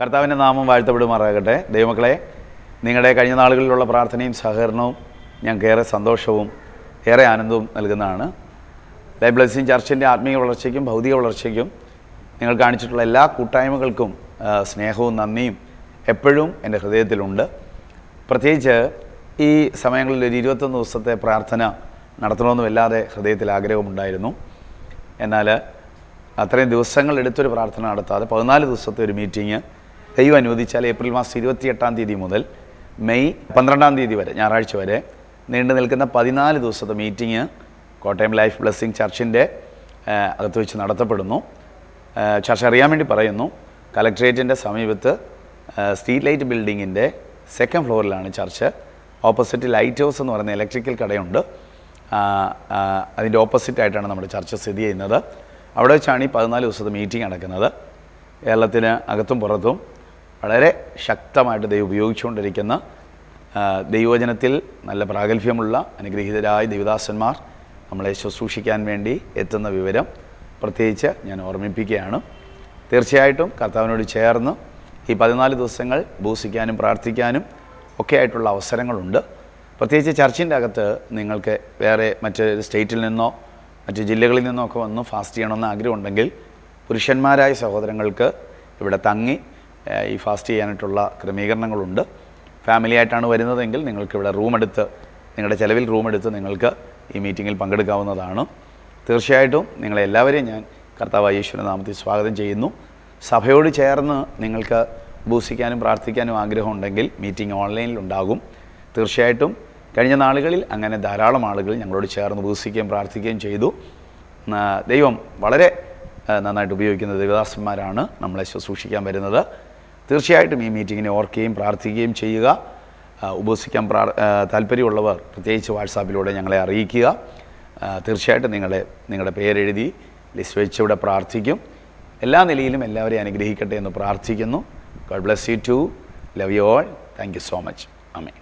കർത്താവിന്റെ നാമം വാഴ്ത്തപ്പെടുമാറാകട്ടെ. ദൈവമക്കളെ നിങ്ങളുടെ കഴിഞ്ഞ നാളുകളിലുള്ള പ്രാർത്ഥനയും സഹകരണവും ഞങ്ങൾക്ക് ഏറെ സന്തോഷവും ഏറെ ആനന്ദവും നൽകുന്നതാണ്. ലൈഫ് ബ്ലെസ്സിങ് ചർച്ചിന്റെ ആത്മീയ വളർച്ചയ്ക്കും ഭൗതിക വളർച്ചയ്ക്കും നിങ്ങൾ കാണിച്ചിട്ടുള്ള എല്ലാ കൂട്ടായ്മകൾക്കും സ്നേഹവും നന്ദിയും എപ്പോഴും എന്റെ ഹൃദയത്തിലുണ്ട്. പ്രത്യേകിച്ച് ഈ സമയങ്ങളിൽ ഒരു ഇരുപത്തൊന്ന് ദിവസത്തെ പ്രാർത്ഥന നടത്തണമെന്നും വല്ലാതെ ഹൃദയത്തിൽ ആഗ്രഹമുണ്ടായിരുന്നു. എന്നാൽ അത്രയും ദിവസങ്ങൾ എടുത്തൊരു പ്രാർത്ഥന നടത്താതെ പതിനാല് ദിവസത്തെ ഒരു മീറ്റിംഗ് ദൈവം അനുവദിച്ചാൽ ഏപ്രിൽ മാസം ഇരുപത്തിയെട്ടാം തീയതി മുതൽ മെയ് പന്ത്രണ്ടാം തീയതി വരെ ഞായറാഴ്ച വരെ നീണ്ടു നിൽക്കുന്ന പതിനാല് ദിവസത്തെ മീറ്റിംഗ് കോട്ടയം ലൈഫ് ബ്ലെസ്സിങ് ചർച്ചിന്റെ അകത്ത് വെച്ച് നടത്തപ്പെടുന്നു. ചർച്ച അറിയാൻ വേണ്ടി പറയുന്നു കലക്ട്രേറ്റിന്റെ സമീപത്ത് സ്ട്രീറ്റ് ലൈറ്റ് ബിൽഡിങ്ങിന്റെ സെക്കൻഡ് ഫ്ലോറിലാണ് ചർച്ച്. ഓപ്പോസിറ്റ് ലൈറ്റ് ഹൗസ് എന്ന് പറയുന്ന ഇലക്ട്രിക്കൽ കടയുണ്ട്. അതിന്റെ ഓപ്പോസിറ്റ് ആയിട്ടാണ് നമ്മുടെ ചർച്ച സ്ഥിതി ചെയ്യുന്നത്. അവിടെ വെച്ചാണ് ഈ പതിനാല് ദിവസത്തെ മീറ്റിംഗ് നടക്കുന്നത്. കേരളത്തിന് അകത്തും പുറത്തും വളരെ ശക്തമായിട്ട് ദൈവം ഉപയോഗിച്ചുകൊണ്ടിരിക്കുന്ന ദൈവവചനത്തിൽ നല്ല പ്രാഗൽഭ്യമുള്ള അനുഗ്രഹീതരായ ദൈവദാസന്മാർ നമ്മളെ ശുശ്രൂഷിക്കാൻ വേണ്ടി എത്തുന്ന വിവരം പ്രത്യേകിച്ച് ഞാൻ ഓർമ്മിപ്പിക്കുകയാണ്. തീർച്ചയായിട്ടും കർത്താവിനോട് ചേർന്ന് ഈ പതിനാല് ദിവസങ്ങൾ ഭൂസിക്കാനും പ്രാർത്ഥിക്കാനും ഒക്കെ ആയിട്ടുള്ള അവസരങ്ങളുണ്ട്. പ്രത്യേകിച്ച് ചർച്ചിന്റെ അകത്ത് നിങ്ങൾക്ക് വേറെ മറ്റ് സ്റ്റേറ്റിൽ നിന്നോ മറ്റ് ജില്ലകളിൽ നിന്നോ ഒക്കെ വന്ന് ഫാസ്റ്റ് ചെയ്യണമെന്ന് ആഗ്രഹമുണ്ടെങ്കിൽ പുരുഷന്മാരായ സഹോദരങ്ങൾക്ക് ഇവിടെ തങ്ങി ഈ ഫാസ്റ്റ് ചെയ്യാനായിട്ടുള്ള ക്രമീകരണങ്ങളുണ്ട്. ഫാമിലി ആയിട്ടാണ് വരുന്നതെങ്കിൽ നിങ്ങൾക്കിവിടെ റൂമെടുത്ത് നിങ്ങളുടെ ചിലവിൽ റൂമെടുത്ത് നിങ്ങൾക്ക് ഈ മീറ്റിങ്ങിൽ പങ്കെടുക്കാവുന്നതാണ്. തീർച്ചയായിട്ടും നിങ്ങളെല്ലാവരെയും ഞാൻ കർത്താവ് യേശുവിന്റെ നാമത്തിൽ സ്വാഗതം ചെയ്യുന്നു. സഭയോട് ചേർന്ന് നിങ്ങൾക്ക് ബൂസിക്കാനും പ്രാർത്ഥിക്കാനും ആഗ്രഹമുണ്ടെങ്കിൽ മീറ്റിംഗ് ഓൺലൈനിൽ ഉണ്ടാകും തീർച്ചയായിട്ടും കഴിഞ്ഞ നാളുകളിൽ അങ്ങനെ ധാരാളം ആളുകൾ ഞങ്ങളോട് ചേർന്ന് ബൂസിക്കുകയും പ്രാർത്ഥിക്കുകയും ചെയ്തു. ദൈവം വളരെ നന്നായിട്ട് ഉപയോഗിക്കുന്ന ദേവദാസന്മാരാണ് നമ്മളെ ശുശ്രൂഷിക്കാൻ വരുന്നത്. തീർച്ചയായിട്ടും ഈ മീറ്റിങ്ങിനെ ഓർക്കുകയും പ്രാർത്ഥിക്കുകയും ചെയ്യുക. ഉപസിക്കാൻ പ്രാ താല്പര്യമുള്ളവർ പ്രത്യേകിച്ച് വാട്സാപ്പിലൂടെ ഞങ്ങളെ അറിയിക്കുക. തീർച്ചയായിട്ടും നിങ്ങളെ നിങ്ങളുടെ പേരെഴുതി ലിസ്റ്റ് വെച്ച് ഇവിടെ പ്രാർത്ഥിക്കും. എല്ലാ നിലയിലും എല്ലാവരെയും അനുഗ്രഹിക്കട്ടെ എന്ന് പ്രാർത്ഥിക്കുന്നു. God bless you to love you all thank you so much Amey